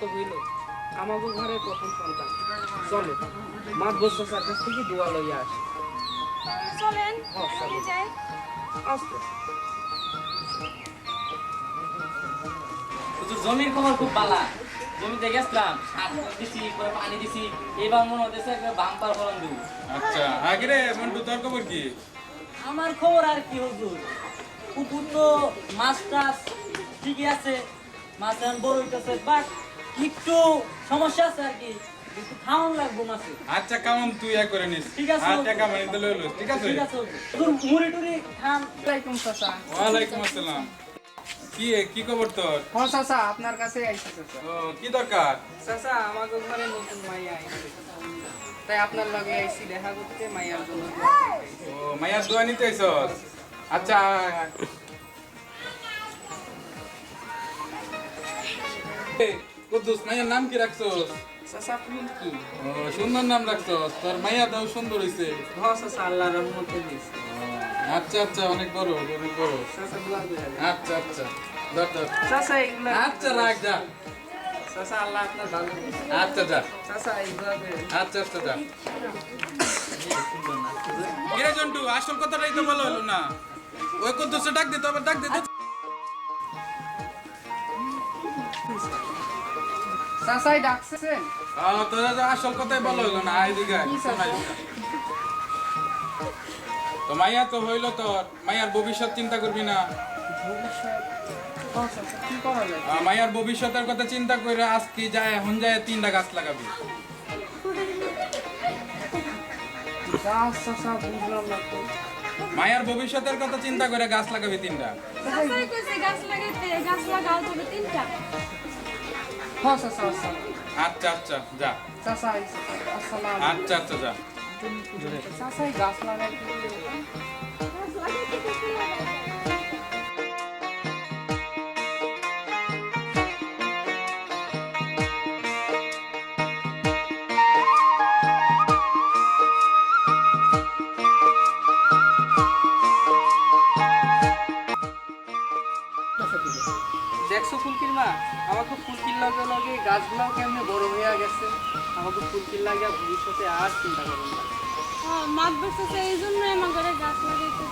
তো হইল ঘরে প্রথম সন্তান। চলো মা বসে কাছ থেকে দোয়া লইয়া আসি। চলেন যাই। আস্তে। জমির খবর খুব বালা জমিতে গেছিলাম সার দিছি পরে পানি দিছি এবার মনে হতেছে বাম্পার ফলন দেবো। আচ্ছা আগে রে মন্টু তোর খবর কি? আমার খবর আর কি হুজুর? পুকুর তো মাছ টাছ ঠিকই আছে মাছ এখন বড় হইতেছে বাট একটু সমস্যা আছে আর কি। একটু খাওয়ান লাগবো মাছে আচ্ছা কেমন তুই এক করে নিস। ঠিক আছে, আর ওকে। টাকা মানে তো ঠিক আছে? ঠিক আছে মুড়ি টুড়ি খান। আলাইকুম চাচা ওয়ালাইকুম আসসালাম। কি কি খবর তোর? হ্যাঁ চাচা আপনার কাছে আইছি চাচা। ও কি দরকার? চাচা আমাকে ঘরে নতুন মাইয়া আইছে। তাই আপনার লগে আইছি দেখা করতে মাইয়ার জন্য। ও মাইয়ার দোয়া নিতে আইছস? আচ্ছা এ, কুদ্দুস মাইয়ার নাম কি ও সুন্দর নাম রাখছস। তোর মাইয়া দাও সুন্দর হইছে। হ্যাঁ চাচা আল্লাহ রহমতে দিয়েছে আচ্ছা আচ্ছা অনেক বড় অনেক বড়। আচ্ছা আচ্ছা। এগুলা আচ্ছা রাখ যা। আল্লাহ আপনার ভালো। আচ্ছা যা। আচ্ছা আচ্ছা যা। কিরে জন্টু আসল কথাটাই তো বলা হলো না। ওই কুদ্দুসে ডাক দে তো আবার ডাক দে চাচাই ডাকছেন? তোরা তো আসল কথাই বলা হলো না আয় দিকে কি শোন তো মাইয়া তো হইল তোর মাইয়ার ভবিষ্যৎ চিন্তা করবি না। ভবিষ্যৎ? চাচা কি করা যায়? আহ, মাইয়ার ভবিষ্যতের কথা চিন্তা করে আজকে যায় এখন যায় তিনটা গাছ লাগাবি। মাইয়ার ভবিষ্যতের কথা চিন্তা করে গাছ লাগাবি তিনটা। গাছ লাগাইতে গাছ লাগাও তবে তিনটা। হ্যাঁ চাচা আসসালাম আচ্ছা আচ্ছা যা। চাচা আসসালাম আচ্ছা আচ্ছা যা। চাচাই গাছ লাগাইতে গাছগুলাও কেমনে বড় হইয়া গেছে? আমাকে ফুলকির লাগে ভবিষ্যতে আর চিন্তা করুন না। মাছ বসেছে এই জন্য আমার ঘরে গাছ লাগাইতে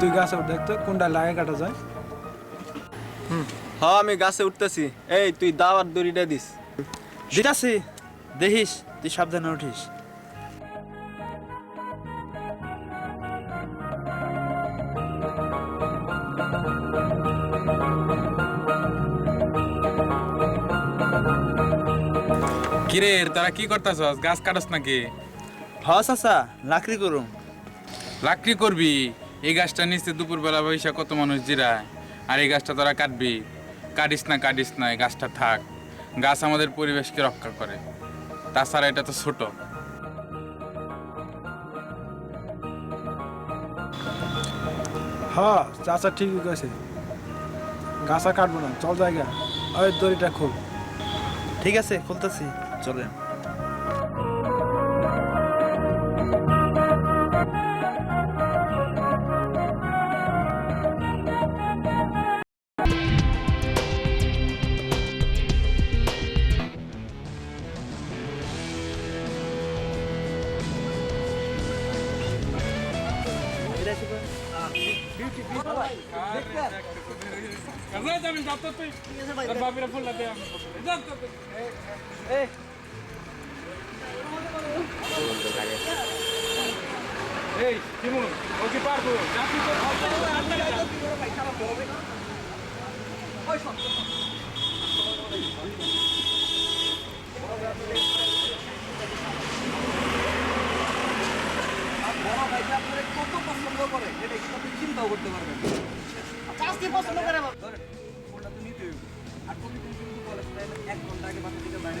তুই গাছে উঠ দেখতো কোনটা লাগে কাটা যায়। হ্যাঁ আমি গাছে উঠতেছি। এই তুই দাওয়ার দড়িটা দিস। দিতাছি। দেখিস তুই সাবধানে উঠিস। কিরে তারা কি করতেছস? গাছ কাটস নাকি? হ চাচা লাকড়ি করুম। লাকড়ি করবি? এই গাছটা নিচে দুপুরবেলা বৈশা কত মানুষ জিরায়। আর এই গাছটা তোরা কাটবি? কাটিস না কাটিস না এই গাছটা থাক। গাছ আমাদের পরিবেশকে রক্ষা করে। তাছাড়া এটা তো ছোট। হ্যাঁ চাচা ঠিকই কয়েছে গাছা কাটবো না চল জায়গা। ওই দড়িটা খুব ঠিক আছে খুলতেছি। চলেন। কত পছন্দ করে এটা একটু চিন্তাও করতে পারবেন আজকে পছন্দ করে কিন্তু বলে এক ঘণ্টা আগে বাসা থেকে বাইরে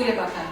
স্কুলে পাঠান